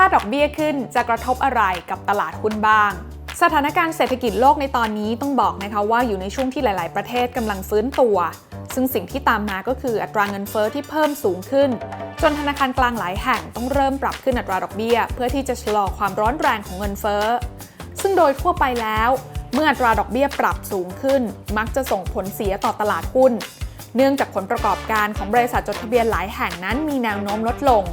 ถ้าดอกเบี้ยขึ้นจะกระทบอะไรกับตลาดหุ้นบ้าง สถานการณ์เศรษฐกิจโลกในตอนนี้ต้องบอกนะคะว่าอยู่ในช่วงที่หลาย ๆ ประเทศกำลังฟื้นตัว ซึ่งสิ่งที่ตามมาก็คืออัตราเงินเฟอ้อที่เพิ่มสูงขึ้น จนธนาคารกลางหลายแห่งต้องเริ่มปรับขึ้นอัตราดอกเบี้ย เพื่อที่จะชะลอความร้อนแรงของเงินเฟอ้อซึ่งโดยทั่วไปแล้ว เมื่ออัตราดอกเบี้ยปรับสูงขึ้น มักจะส่งผลเสียต่อตลาดหุ้น เนื่องจากผลประกอบการของบริษัทจดทะเบียนหลายแห่งนั้นมีแนวโน้มลดลง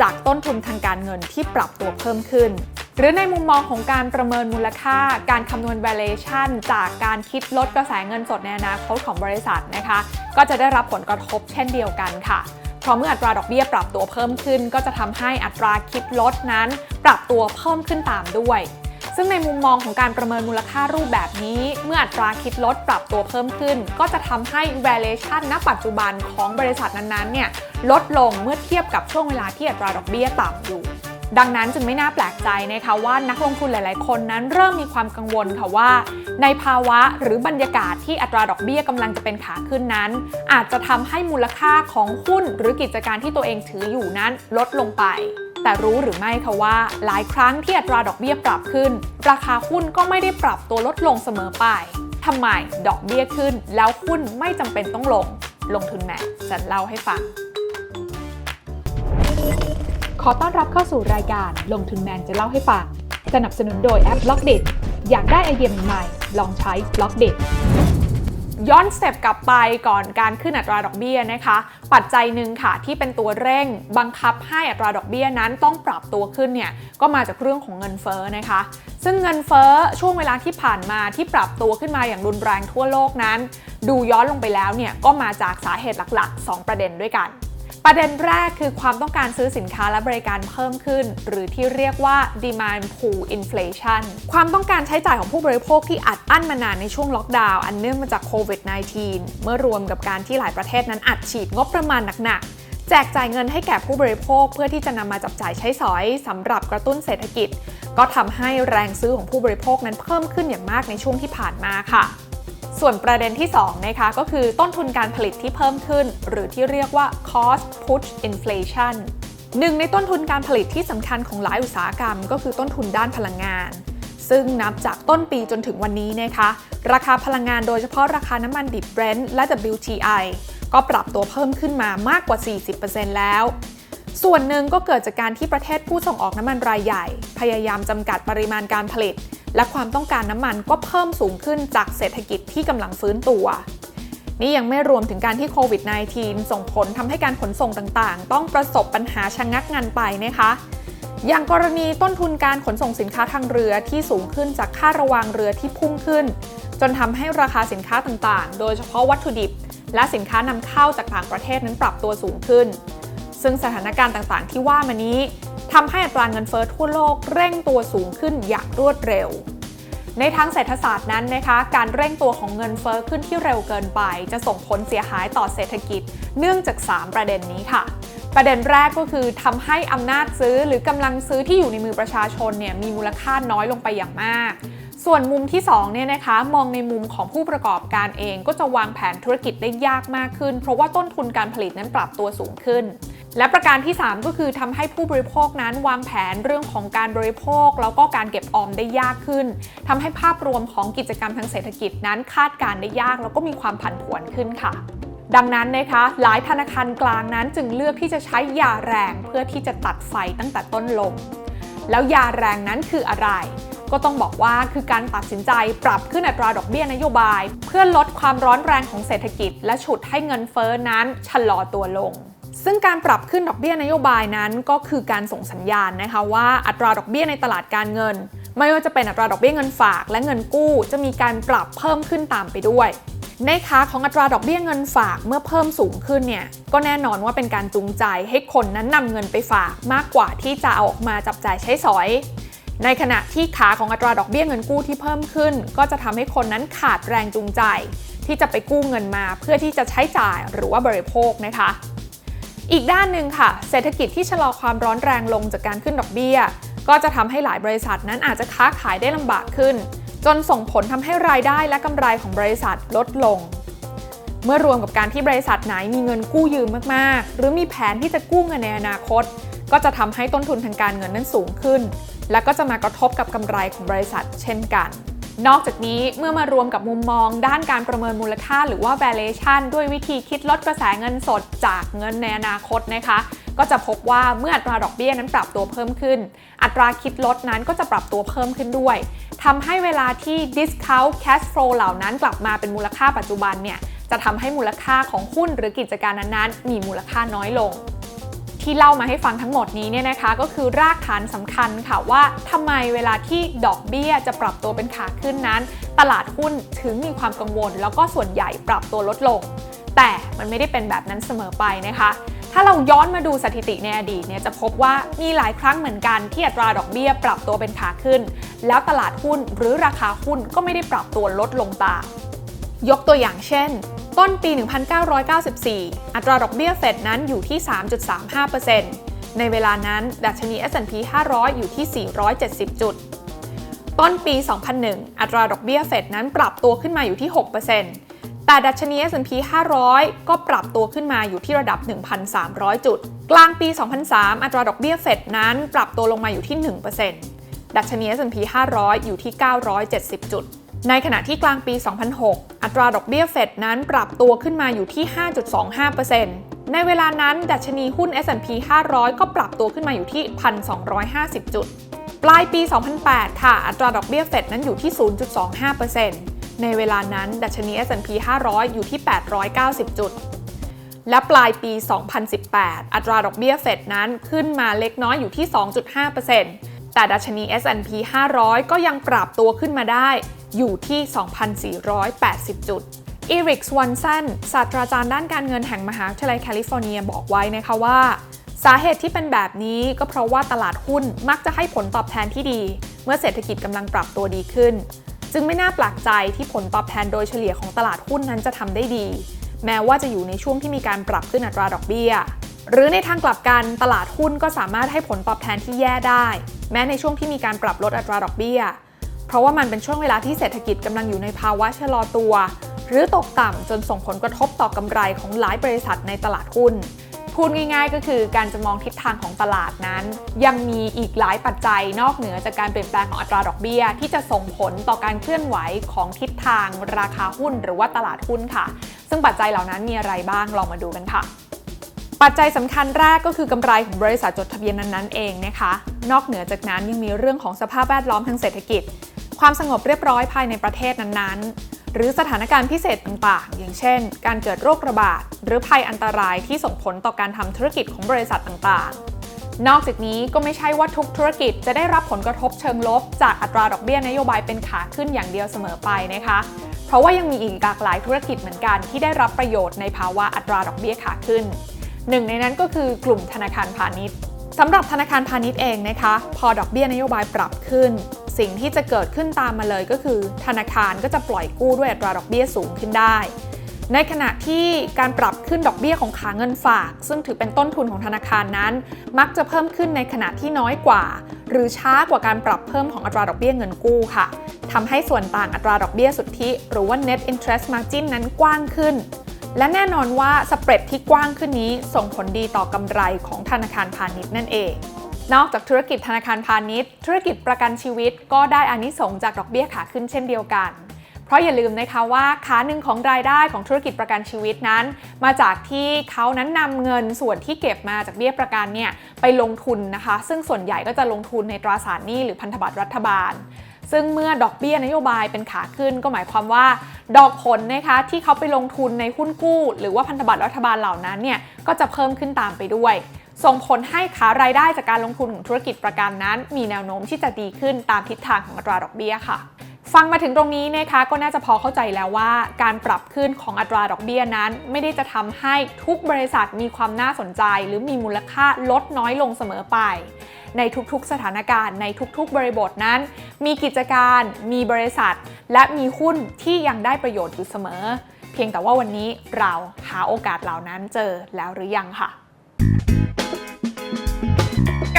จากต้นทุนทางการเงินที่ปรับตัวเพิ่มขึ้น หรือในมุมมองของการประเมินมูลค่า การคำนวณ valuation จากการคิดลดกระแสเงินสดในอนาคตของบริษัทนะคะ ก็จะได้รับผลกระทบเช่นเดียวกันค่ะเพราะเมื่ออัตราดอกเบี้ยปรับตัวเพิ่มขึ้น ก็จะทำให้อัตราคิดลดนั้น ปรับตัวเพิ่มขึ้นตามด้วย ซึ่งในมุมมองของการประเมินมูลค่ารูปแบบนี้ เมื่ออัตราคิดลดปรับตัวเพิ่มขึ้น ก็จะทำให้ valuation ณ ปัจจุบันของบริษัทนั้นๆเนี่ยลดลงเมื่อเทียบกับช่วงเวลาที่อัตราดอกเบี้ยต่ำอยู่ดังนั้นจึงไม่น่าแปลกใจนะคะว่านักลงทุนหลาย ๆ คนนั้นเริ่มมีความกังวลค่ะว่า ในภาวะหรือบรรยากาศที่อัตราดอกเบี้ยกำลังจะเป็นขาขึ้นนั้น อาจจะทำให้มูลค่าของหุ้นหรือกิจการที่ตัวเองถืออยู่นั้นลดลงไป แต่รู้หรือไม่คะว่า หลายครั้งที่อัตราดอกเบี้ยปรับขึ้น ราคาหุ้นก็ไม่ได้ปรับตัวลดลงเสมอไปทำไมดอกเบี้ยขึ้น แล้วหุ้นไม่จำเป็นต้องลง ลงทุนแมจะเล่าให้ฟัง ขอต้อนรับเข้าสู่รายการลงทุนแมนจะเล่าให้ฟัง สนับสนุนโดยแอป b ล็อกเด็อยากได้ไอเดียใหม่ลองใช้ b ล็อกเด็ด ย้อนสเต็ปกลับไปก่อนการขึ้นอัตราดอกเบี้ยนะคะ ปัจจัยหนึ่งค่ะที่เป็นตัวเร่งบังคับให้อัตราดอกเบี้ยนั้นต้องปรับตัวขึ้นเนี่ยก็มาจากเรื่องของเงินเฟ้อนะคะ ซึ่งเงินเฟ้อช่วงเวลาที่ผ่านมาที่ปรับตัวขึ้นมาอย่างรุนแรงทั่วโลกนั้น ดูย้อนลงไปแล้วเนี่ยก็มาจากสาเหตุหลักๆ 2 ประเด็นด้วยกัน ประเด็นแรกคือความต้องการซื้อสินค้าและบริการเพิ่มขึ้น หรือที่เรียกว่า demand pull inflation ความต้องการใช้จ่ายของผู้บริโภคที่อัดอั้นมานานในช่วงล็อกดาวน์อันเนื่องมาจากโควิด -19 เมื่อรวมกับการที่หลายประเทศนั้นอัดฉีดงบประมาณหนักๆ แจกจ่ายเงินให้แก่ผู้บริโภคเพื่อที่จะนำมาจับจ่ายใช้สอยสำหรับกระตุ้นเศรษฐกิจ ก็ทำให้แรงซื้อของผู้บริโภคนั้นเพิ่มขึ้นอย่างมากในช่วงที่ผ่านมาค่ะ ส่วนประเด็นที่2นะคะก็คือต้นทุนการผลิตที่เพิ่มขึ้น หรือที่เรียกว่า cost push inflation หนึ่งในต้นทุนการผลิตที่สำคัญของหลายอุตสาหกรรม ก็คือต้นทุนด้านพลังงาน ซึ่งนับจากต้นปีจนถึงวันนี้นะคะ ราคาพลังงานโดยเฉพาะราคาน้ำมันดิบ Brent และ WTI ก็ปรับตัวเพิ่มขึ้นมามากกว่า 40%แล้ว ส่วนหนึ่งก็เกิดจากการที่ประเทศผู้ส่งออกน้ำมันรายใหญ่ พยายามจำกัดปริมาณการผลิต และความต้องการน้ำมันก็เพิ่มสูงขึ้นจากเศรษฐกิจที่กำลังฟื้นตัว นี่ยังไม่รวมถึงการที่โควิด -19 ส่งผลทำให้การขนส่งต่างๆ ต้องประสบปัญหาชะงงักงันไปนะคะ อย่างกรณีต้นทุนการขนส่งสินค้าทางเรือที่สูงขึ้นจากค่าระวางเรือที่พุ่งขึ้น จนทำให้ราคาสินค้าต่างๆ โดยเฉพาะวัตถุดิบ และสินค้านำเข้าจากต่างประเทศนั้นปรับตัวสูงขึ้นซึ่งสถานการณ์ต่างๆ ที่ว่ามานี้ ทำให้อัตราเงินเฟ้อทั่วโลกเร่งตัวสูงขึ้นอย่างรวดเร็ว ในทางเศรษฐศาสตร์นั้นนะคะการเร่งตัวของเงินเฟ้อขึ้นที่เร็วเกินไป จะส่งผลเสียหายต่อเศรษฐกิจ เนื่องจาก 3 ประเด็นนี้ค่ะประเด็นแรกก็คือทำให้อำนาจซื้อหรือกำลังซื้อที่อยู่ในมือประชาชนเนี่ยมีมูลค่าน้อยลงไปอย่างมาก ส่วนมุมที่2เนี่ยนะคะมองในมุมของผู้ประกอบการเองก็จะวางแผนธุรกิจได้ยากมากขึ้น เพราะว่าต้นทุนการผลิตนั้นปรับตัวสูงขึ้น และประการที่ 3 ก็คือทำให้ผู้บริโภคนั้นวางแผนเรื่องของการบริโภค แล้วก็การเก็บออมได้ยากขึ้นทำให้ภาพรวมของกิจกรรมทางเศรษฐกิจนั้นคาดการได้ยาก แล้วก็มีความผันผวนขึ้นค่ะดังนั้นนะคะหลายธนาคารกลางนั้นจึงเลือกที่จะใช้ยาแรงเพื่อที่จะตัดไฟตั้งแต่ต้นลม แล้วยาแรงนั้นคืออะไร ก็ต้องบอกว่าคือการตัดสินใจปรับขึ้นอัตราดอกเบี้ยนโยบาย เพื่อลดความร้อนแรงของเศรษฐกิจ และฉุดให้เงินเฟ้อนั้นชะลอตัวลง ซึ่งการปรับขึ้นดอกเบี้ยนโยบายนั้นก็คือการส่งสัญญาณนะคะว่าอัตราดอกเบี้ยในตลาดการเงิน ไม่ว่าจะเป็นอัตราดอกเบี้ยเงินฝากและเงินกู้ จะมีการปรับเพิ่มขึ้นตามไปด้วย ในขาของอัตราดอกเบี้ยเงินฝากเมื่อเพิ่มสูงขึ้นเนี่ยก็แน่นอนว่าเป็นการจูงใจให้คนนั้นนำเงินไปฝากมากกว่าที่จะเอาออกมาจับจ่ายใช้สอยในขณะที่ขาของอัตราดอกเบี้ยเงินกู้ที่เพิ่มขึ้น ก็จะทำให้คนนั้นขาดแรงจูงใจ ที่จะไปกู้เงินมาเพื่อที่จะใช้จ่ายหรือว่าบริโภคนะคะ อีกด้านหนึ่งค่ะ เศรษฐกิจที่ชะลอความร้อนแรงลงจากการขึ้นดอกเบี้ย ก็จะทำให้หลายบริษัทนั้นอาจจะค้าขายได้ลำบากขึ้น จนส่งผลทำให้รายได้และกำไรของบริษัทลดลง เมื่อรวมกับการที่บริษัทไหนมีเงินกู้ยืมมากๆ หรือมีแผนที่จะกู้เงินในอนาคต ก็จะทำให้ต้นทุนทางการเงินนั้นสูงขึ้น และก็จะมากระทบกับกำไรของบริษัท เช่นกัน นอกจากนี้เมื่อมารวมกับมุมมองด้านการประเมินมูลค่าหรือว่า valuation ด้วยวิธีคิดลดกระแสเงินสดจากเงินในอนาคตนะคะ ก็จะพบว่าเมื่ออัตราดอกเบี้ยนั้นปรับตัวเพิ่มขึ้น อัตราคิดลดนั้นก็จะปรับตัวเพิ่มขึ้นด้วยทำให้เวลาที่ discount cash flow เหล่านั้นกลับมาเป็นมูลค่าปัจจุบันเนี่ยจะทำให้มูลค่าของหุ้นหรือกิจการนั้นๆ มีมูลค่าน้อยลง ที่เล่ามาให้ฟังทั้งหมดนี้เนี่ยนะคะ ก็คือรากฐานสำคัญค่ะว่าทำไมเวลาที่ดอกเบี้ยจะปรับตัวเป็นขาขึ้นนั้น ตลาดหุ้นถึงมีความกังวล แล้วก็ส่วนใหญ่ปรับตัวลดลง แต่มันไม่ได้เป็นแบบนั้นเสมอไปนะคะถ้าเราย้อนมาดูสถิติในอดีตเนี่ยจะพบว่ามีหลายครั้งเหมือนกันที่อัตราดอกเบี้ยปรับตัวเป็นขาขึ้น แล้วตลาดหุ้นหรือราคาหุ้นก็ไม่ได้ปรับตัวลดลงตามยกตัวอย่างเช่น ต้นปี 1994 อัตราดอกเบี้ยเฟดนั้นอยู่ที่ 3.35%ในเวลานั้น ดัชนี S&P 500 อยู่ที่ 470 จุด ต้นปี 2001 อัตราดอกเบี้ยเฟดนั้นปรับตัวขึ้นมาอยู่ที่ 6%แต่ดัชนี S&P 500 ก็ปรับตัวขึ้นมาอยู่ที่ระดับ 1,300 จุด กลางปี 2003 อัตราดอกเบี้ยเฟดนั้นปรับตัวลงมาอยู่ที่ 1%ดัชนี S&P 500 อยู่ที่ 970 จุด ในขณะที่กลางปี 2006 อัตราดอกเบี้ยเฟดนั้นปรับตัวขึ้นมาอยู่ที่ 5.25%ในเวลานั้น ดัชนีหุ้น S&P 500 ก็ปรับตัวขึ้นมาอยู่ที่ 1,250 จุด ปลายปี 2008 ค่ะ อัตราดอกเบี้ยเฟดนั้นอยู่ที่ 0.25%ในเวลานั้น ดัชนี S&P 500 อยู่ที่ 890 จุด และปลายปี 2018 อัตราดอกเบี้ยเฟดนั้นขึ้นมาเล็กน้อยอยู่ที่ 2.5%แต่ดัชนี S&P 500 ก็ยังปรับตัวขึ้นมาได้ อยู่ที่ 2,480 จุดอีริกสวันสันศาสตราจารย์ด้านการเงินแห่งมหาวิทยาลัยแคลิฟอร์เนียบอกไว้นะคะว่า สาเหตุที่เป็นแบบนี้ก็เพราะว่าตลาดหุ้นมักจะให้ผลตอบแทนที่ดี เมื่อเศรษฐกิจกำลังปรับตัวดีขึ้น จึงไม่น่าแปลกใจที่ผลตอบแทนโดยเฉลี่ยของตลาดหุ้นนั้นจะทำได้ดี แม้ว่าจะอยู่ในช่วงที่มีการปรับขึ้นอัตราดอกเบี้ย หรือในทางกลับกันตลาดหุ้นก็สามารถให้ผลตอบแทนที่แย่ได้ แม้ในช่วงที่มีการปรับลดอัตราดอกเบี้ย เพราะว่ามันเป็นช่วงเวลาที่เศรษฐกิจกำลังอยู่ในภาวะชะลอตัว หรือตกต่ำจนส่งผลกระทบต่อกำไรของหลายบริษัทในตลาดหุ้นพูดง่ายๆ ก็คือการจะมองทิศทางของตลาดนั้น ยังมีอีกหลายปัจจัยนอกเหนือจากการเปลี่ยนแปลงของอัตราดอกเบี้ย ที่จะส่งผลต่อการเคลื่อนไหวของทิศทางราคาหุ้นหรือว่าตลาดหุ้นค่ะ ซึ่งปัจจัยเหล่านั้นมีอะไรบ้างลองมาดูกันค่ะ ปัจจัยสำคัญแรกก็คือกำไรของบริษัทจดทะเบียนนั้นๆเองนะคะ นอกเหนือจากนั้นยังมีเรื่องของสภาพแวดล้อมทางเศรษฐกิจ ความสงบเรียบร้อยภายในประเทศนั้นๆ หรือสถานการณ์พิเศษต่างๆ อย่างเช่น การเกิดโรคระบาด หรือภัยอันตรายที่ส่งผลต่อการทำธุรกิจของบริษัทต่างๆ นอกจากนี้ก็ไม่ใช่ว่าทุกธุรกิจจะได้รับผลกระทบเชิงลบ จากอัตราดอกเบี้ยนโยบายเป็นขาขึ้นอย่างเดียวเสมอไปนะคะ เพราะว่ายังมีอีกหลากหลายธุรกิจเหมือนกันที่ได้รับประโยชน์ในภาวะอัตราดอกเบี้ยขาขึ้นหนึ่งในนั้นก็คือกลุ่มธนาคารพาณิชย์ สำหรับธนาคารพาณิชย์เองนะคะ พอดอกเบี้ยนโยบายปรับขึ้น สิ่งที่จะเกิดขึ้นตามมาเลยก็คือ ธนาคารก็จะปล่อยกู้ด้วยอัตราดอกเบี้ยสูงขึ้นได้ ในขณะที่การปรับขึ้นดอกเบี้ยของขาเงินฝาก ซึ่งถือเป็นต้นทุนของธนาคารนั้น มักจะเพิ่มขึ้นในขณะที่น้อยกว่า หรือช้ากว่าการปรับเพิ่มของอัตราดอกเบี้ยเงินกู้ค่ะทำให้ส่วนต่างอัตราดอกเบี้ยสุทธิ หรือว่า net interest margin นั้นกว้างขึ้น และแน่นอนว่าสเปรดที่กว้างขึ้นนี้ส่งผลดีต่อกำไรของธนาคารพาณิชย์นั่นเอง นอกจากธุรกิจธนาคารพาณิชย์ ธุรกิจประกันชีวิตก็ได้อานิสงจากดอกเบี้ยขาขึ้นเช่นเดียวกัน เพราะอย่าลืมนะคะว่าขาหนึ่งของรายได้ของธุรกิจประกันชีวิตนั้น มาจากที่เขานั้นนำเงินส่วนที่เก็บมาจากเบี้ยประกันเนี่ยไปลงทุนนะคะ ซึ่งส่วนใหญ่ก็จะลงทุนในตราสารหนี้หรือพันธบัตรรัฐบาล ซึ่งเมื่อดอกเบี้ยนโยบายเป็นขาขึ้นก็หมายความว่า ดอกผลนะคะที่เขาไปลงทุนในหุ้นกู้ หรือว่าพันธบัตรรัฐบาลเหล่านั้นเนี่ยก็จะเพิ่มขึ้นตามไปด้วย ส่งผลให้ขารายได้จากการลงทุนของธุรกิจประกันนั้น มีแนวโน้มที่จะดีขึ้นตามทิศทางของอัตราดอกเบี้ยค่ะ ฟังมาถึงตรงนี้นะคะก็น่าจะพอเข้าใจแล้วว่าการปรับขึ้นของอัตราดอกเบี้ยนั้น ไม่ได้จะทำให้ทุกบริษัทมีความน่าสนใจ หรือมีมูลค่าลดน้อยลงเสมอไป ในทุกๆสถานการณ์ในทุกๆ บริบทนั้น มีกิจการ มีบริษัท และมีหุ้นที่ยังได้ประโยชน์อยู่เสมอ เพียงแต่ว่าวันนี้เราหาโอกาสเหล่านั้นเจอแล้วหรือยังค่ะ